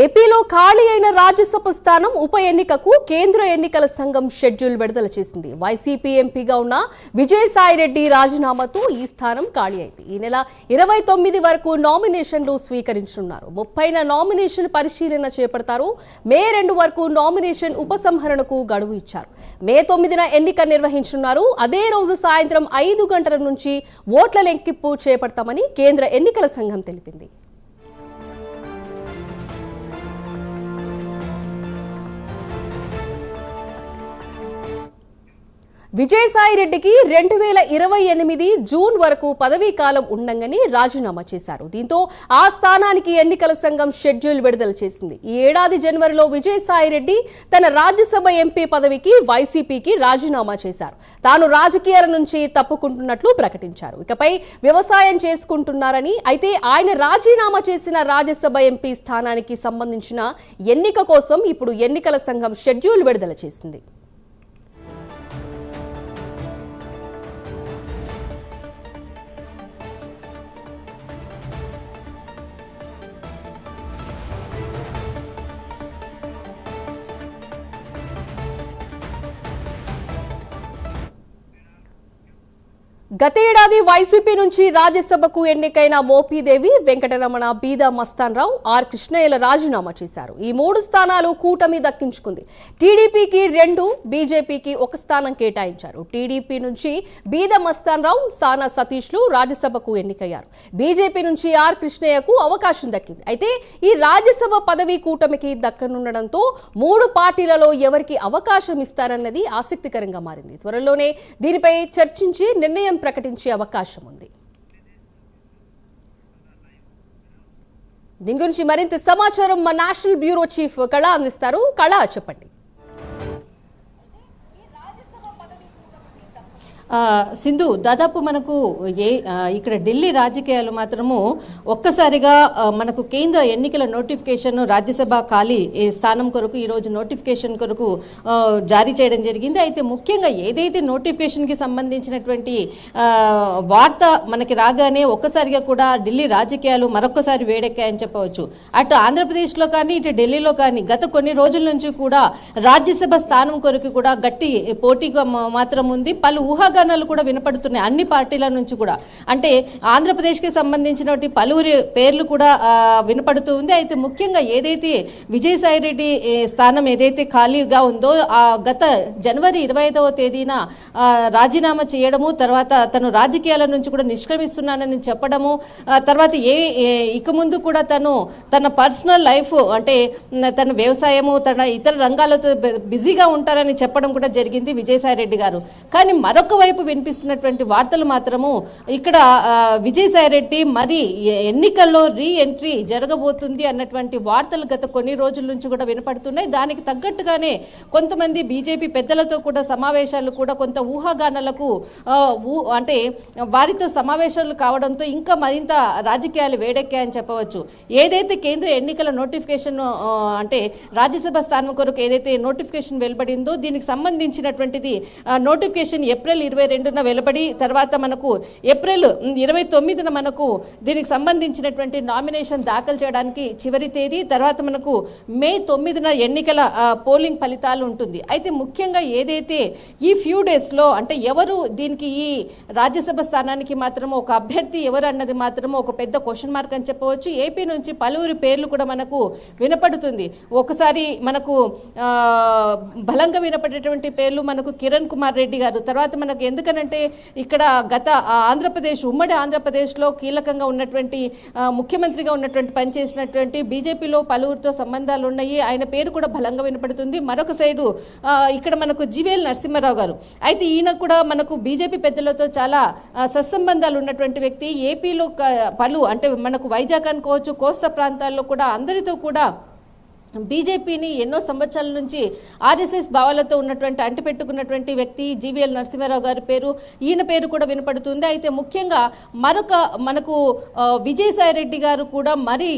ఏపీలో ఖాళీ అయిన రాజ్యసభ స్థానం ఉప ఎన్నికకు కేంద్ర ఎన్నికల సంఘం షెడ్యూల్ విడుదల చేసింది. వైసీపీ ఎంపీగా ఉన్న విజయసాయిరెడ్డి రాజీనామాతో ఈ స్థానం ఖాళీ అయింది. ఈ నెల ఇరవై తొమ్మిది వరకు నామినేషన్లు స్వీకరించనున్నారు. ముప్పైన నామినేషన్ పరిశీలన చేపడతారు. మే రెండు వరకు నామినేషన్ ఉపసంహరణకు గడువు ఇచ్చారు. మే తొమ్మిదిన ఎన్నిక నిర్వహించనున్నారు. అదే రోజు సాయంత్రం ఐదు గంటల నుంచి ఓట్ల లెక్కింపు చేపడతామని కేంద్ర ఎన్నికల సంఘం తెలిపింది. విజయసాయిరెడ్డికి రెండు వేల ఇరవై ఎనిమిది జూన్ వరకు పదవీ కాలం ఉండంగని రాజీనామా చేశారు. దీంతో ఆ స్థానానికి ఎన్నికల సంఘం షెడ్యూల్ విడుదల చేసింది. ఈ ఏడాది జనవరిలో విజయసాయిరెడ్డి తన రాజ్యసభ ఎంపీ పదవికి వైసీపీకి రాజీనామా చేశారు. తాను రాజకీయాల నుంచి తప్పుకుంటున్నట్లు ప్రకటించారు. ఇకపై వ్యవసాయం చేసుకుంటున్నారని అయితే ఆయన రాజీనామా చేసిన రాజ్యసభ ఎంపీ స్థానానికి సంబంధించిన ఎన్నిక కోసం ఇప్పుడు ఎన్నికల సంఘం షెడ్యూల్ విడుదల చేసింది. గతేడాది వైసీపీ నుంచి రాజ్యసభకు ఎన్నికైన మోపీదేవి వెంకటరమణ బీదా మస్తాన్రావు ఆర్ కృష్ణయ్యల రాజీనామా చేశారు. ఈ మూడు స్థానాలు కూటమి దక్కించుకుంది. టీడీపీకి రెండు బీజేపీకి ఒక స్థానం కేటాయించారు. టీడీపీ నుంచి బీద మస్తాన్రావు సానా సతీష్లు రాజ్యసభకు ఎన్నికయ్యారు. బీజేపీ నుంచి ఆర్ కృష్ణయ్యకు అవకాశం దక్కింది. అయితే ఈ రాజ్యసభ పదవి కూటమికి దక్కనుండడంతో మూడు పార్టీలలో ఎవరికి అవకాశం ఇస్తారన్నది ఆసక్తికరంగా మారింది. త్వరలోనే దీనిపై చర్చించి నిర్ణయం ప్రకటించే అవకాశం ఉంది. దీని గురించి మరింత సమాచారం మా నేషనల్ బ్యూరో చీఫ్ కళ అందిస్తారు. కళ చెప్పండి. సింధు దాదాపు మనకు ఏ ఇక్కడ ఢిల్లీ రాజకీయాలు మాత్రము ఒక్కసారిగా మనకు కేంద్ర ఎన్నికల నోటిఫికేషన్ రాజ్యసభ ఖాళీ ఈ స్థానం కొరకు ఈరోజు నోటిఫికేషన్ కొరకు జారీ చేయడం జరిగింది. అయితే ముఖ్యంగా ఏదైతే నోటిఫికేషన్కి సంబంధించినటువంటి వార్త మనకి రాగానే ఒక్కసారిగా కూడా ఢిల్లీ రాజకీయాలు మరొకసారి వేడెక్కాయని చెప్పవచ్చు. అటు ఆంధ్రప్రదేశ్లో కానీ ఇటు ఢిల్లీలో కానీ గత కొన్ని రోజుల నుంచి కూడా రాజ్యసభ స్థానం కొరకు కూడా గట్టి పోటీగా మాత్రం ఉంది. పలు ఊహాగానాలు కూడా వినపడుతున్నాయి అన్ని పార్టీల నుంచి కూడా. అంటే ఆంధ్రప్రదేశ్కి సంబంధించినటువంటి పలువురి పేర్లు కూడా వినపడుతూ ఉంది. అయితే ముఖ్యంగా ఏదైతే విజయసాయిరెడ్డి స్థానం ఏదైతే ఖాళీగా ఉందో ఆ గత జనవరి ఇరవై ఐదవ తేదీన రాజీనామా చేయడము తర్వాత తను రాజకీయాల నుంచి కూడా నిష్క్రమిస్తున్నానని చెప్పడము తర్వాత ఏ ఇక ముందు కూడా తను తన పర్సనల్ లైఫ్ అంటే తన వ్యవసాయము తన ఇతర రంగాలతో బిజీగా ఉంటారని చెప్పడం కూడా జరిగింది విజయసాయిరెడ్డి గారు. కానీ మరొక వైపు వినిపిస్తున్నటువంటి వార్తలు మాత్రము ఇక్కడ విజయసాయిరెడ్డి మరి ఎన్నికల్లో రీ ఎంట్రీ జరగబోతుంది అన్నటువంటి వార్తలు గత కొన్ని రోజుల నుంచి కూడా వినపడుతున్నాయి. దానికి తగ్గట్టుగానే కొంతమంది బీజేపీ పెద్దలతో కూడా సమావేశాలు కూడా కొంత ఊహాగానాలకు ఊ- అంటే వారితో సమావేశాలు కావడంతో ఇంకా మరింత రాజకీయాలు వేడెక్కాయని చెప్పవచ్చు. ఏదైతే కేంద్ర ఎన్నికల నోటిఫికేషన్ అంటే రాజ్యసభ స్థానం కొరకు ఏదైతే నోటిఫికేషన్ వెలువడిందో దీనికి సంబంధించినటువంటిది నోటిఫికేషన్ ఏప్రిల్ ఇరవై రెండున వెలువడి తర్వాత మనకు ఏప్రిల్ ఇరవై తొమ్మిదిన మనకు దీనికి సంబంధించినటువంటి నామినేషన్ దాఖలు చేయడానికి చివరి తేదీ తర్వాత మనకు మే తొమ్మిదిన ఎన్నికల పోలింగ్ ఫలితాలు ఉంటుంది. అయితే ముఖ్యంగా ఏదైతే ఈ ఫ్యూ డేస్లో అంటే ఎవరు దీనికి ఈ రాజ్యసభ స్థానానికి మాత్రం ఒక అభ్యర్థి ఎవరు అన్నది మాత్రం ఒక పెద్ద క్వశ్చన్ మార్క్ అని చెప్పవచ్చు. ఏపీ నుంచి పలువురి పేర్లు కూడా మనకు వినపడుతుంది. ఒకసారి మనకు బలంగా వినపడేటువంటి పేర్లు మనకు కిరణ్ కుమార్ రెడ్డి గారు తర్వాత మనకు ఎందుకనంటే ఇక్కడ గత ఆంధ్రప్రదేశ్ ఉమ్మడి ఆంధ్రప్రదేశ్లో కీలకంగా ఉన్నటువంటి ముఖ్యమంత్రిగా ఉన్నటువంటి పనిచేసినటువంటి బీజేపీలో పలువురితో సంబంధాలు ఉన్నాయి ఆయన పేరు కూడా బలంగా వినపడుతుంది. మరొక సైడు ఇక్కడ మనకు జీవేల్ నరసింహారావు గారు. అయితే ఈయన కూడా మనకు బీజేపీ పెద్దలతో చాలా సత్సంబంధాలు ఉన్నటువంటి వ్యక్తి. ఏపీలో పలు అంటే మనకు వైజాగ్ అనుకోవచ్చు కోస్తా ప్రాంతాల్లో కూడా అందరితో కూడా బీజేపీని ఎన్నో సంవత్సరాల నుంచి ఆర్ఎస్ఎస్ భావాలతో ఉన్నటువంటి అంటిపెట్టుకున్నటువంటి వ్యక్తి జీవీఎల్ నరసింహారావు గారి పేరు ఈయన పేరు కూడా వినపడుతుంది. అయితే ముఖ్యంగా మరొక మనకు విజయసాయి రెడ్డి గారు కూడా మరి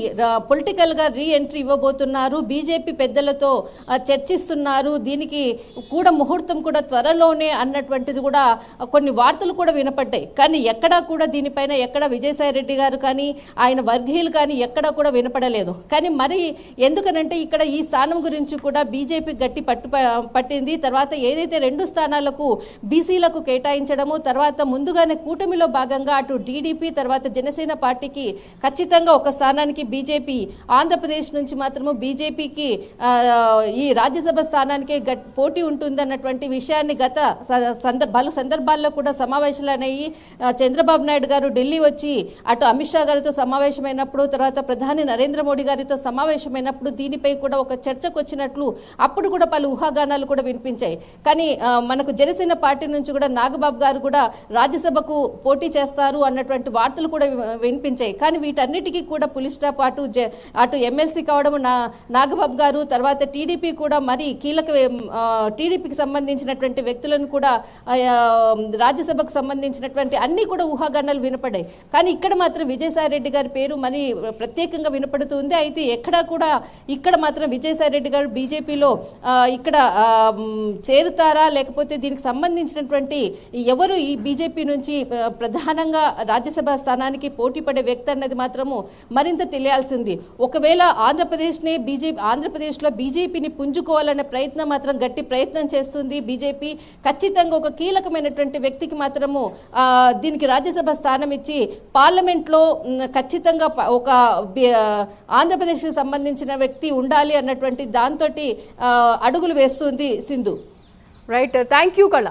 పొలిటికల్గా రీ ఎంట్రీ ఇవ్వబోతున్నారు. బీజేపీ పెద్దలతో చర్చిస్తున్నారు. దీనికి కూడా ముహూర్తం కూడా త్వరలోనే అన్నటువంటిది కూడా కొన్ని వార్తలు కూడా వినపడ్డాయి. కానీ ఎక్కడా కూడా దీనిపైన ఎక్కడ విజయసాయి రెడ్డి గారు కానీ ఆయన వర్గీయులు కానీ ఎక్కడా కూడా వినపడలేదు. కానీ మరి ఎందుకనంటే ఇక్కడ ఈ స్థానం గురించి కూడా బీజేపీ గట్టి పట్టు పట్టింది. తర్వాత ఏదైతే రెండు స్థానాలకు బీసీలకు కేటాయించడము తర్వాత ముందుగానే కూటమిలో భాగంగా అటు టీడీపీ తర్వాత జనసేన పార్టీకి ఖచ్చితంగా ఒక స్థానానికి బీజేపీ ఆంధ్రప్రదేశ్ నుంచి మాత్రము బీజేపీకి ఈ రాజ్యసభ స్థానానికి గట్ పోటీ ఉంటుందన్నటువంటి విషయాన్ని గత సందర్భ పలు సందర్భాల్లో కూడా సమావేశాలు అనేవి చంద్రబాబు నాయుడు గారు ఢిల్లీ వచ్చి అటు అమిత్ షా గారితో సమావేశమైనప్పుడు తర్వాత ప్రధాని నరేంద్ర మోడీ గారితో సమావేశమైనప్పుడు దీనిపై కూడా ఒక చర్చకు వచ్చినట్లు అప్పుడు కూడా పలు ఊహాగానాలు కూడా వినిపించాయి. కానీ మనకు జనసేన పార్టీ నుంచి కూడా నాగబాబు గారు కూడా రాజ్యసభకు పోటీ చేస్తారు అన్నటువంటి వార్తలు కూడా వినిపించాయి. కానీ వీటన్నిటికీ కూడా పులిస్ స్టాప్ అటు అటు ఎమ్మెల్సీ కావడం నా నాగబాబు గారు తర్వాత టీడీపీ కూడా మరి కీలక టీడీపీకి సంబంధించినటువంటి వ్యక్తులను కూడా రాజ్యసభకు సంబంధించినటువంటి అన్ని కూడా ఊహాగానాలు వినపడ్డాయి. కానీ ఇక్కడ మాత్రం విజయసాయి రెడ్డి గారి పేరు మరి ప్రత్యేకంగా వినపడుతుంది అయితే ఎక్కడా కూడా ఇక్కడ మాత్రం విజయసాయి రెడ్డి గారు బీజేపీలో ఇక్కడ చేరుతారా? లేకపోతే దీనికి సంబంధించినటువంటి ఎవరు ఈ బీజేపీ నుంచి ప్రధానంగా రాజ్యసభ స్థానానికి పోటీ పడే వ్యక్తి అన్నది మాత్రము మరింత తెలియాల్సింది. ఒకవేళ ఆంధ్రప్రదేశ్నే బీజేపీ ఆంధ్రప్రదేశ్లో బీజేపీని పుంజుకోవాలనే ప్రయత్నం మాత్రం గట్టి ప్రయత్నం చేస్తుంది బీజేపీ. ఖచ్చితంగా ఒక కీలకమైనటువంటి వ్యక్తికి మాత్రము దీనికి రాజ్యసభ స్థానం ఇచ్చి పార్లమెంట్లో ఖచ్చితంగా ఒక ఆంధ్రప్రదేశ్కి సంబంధించిన వ్యక్తి ఉండాలి అన్నటువంటి దాంతో అడుగులు వేస్తుంది సింధు. రైట్ థ్యాంక్ యూ కళ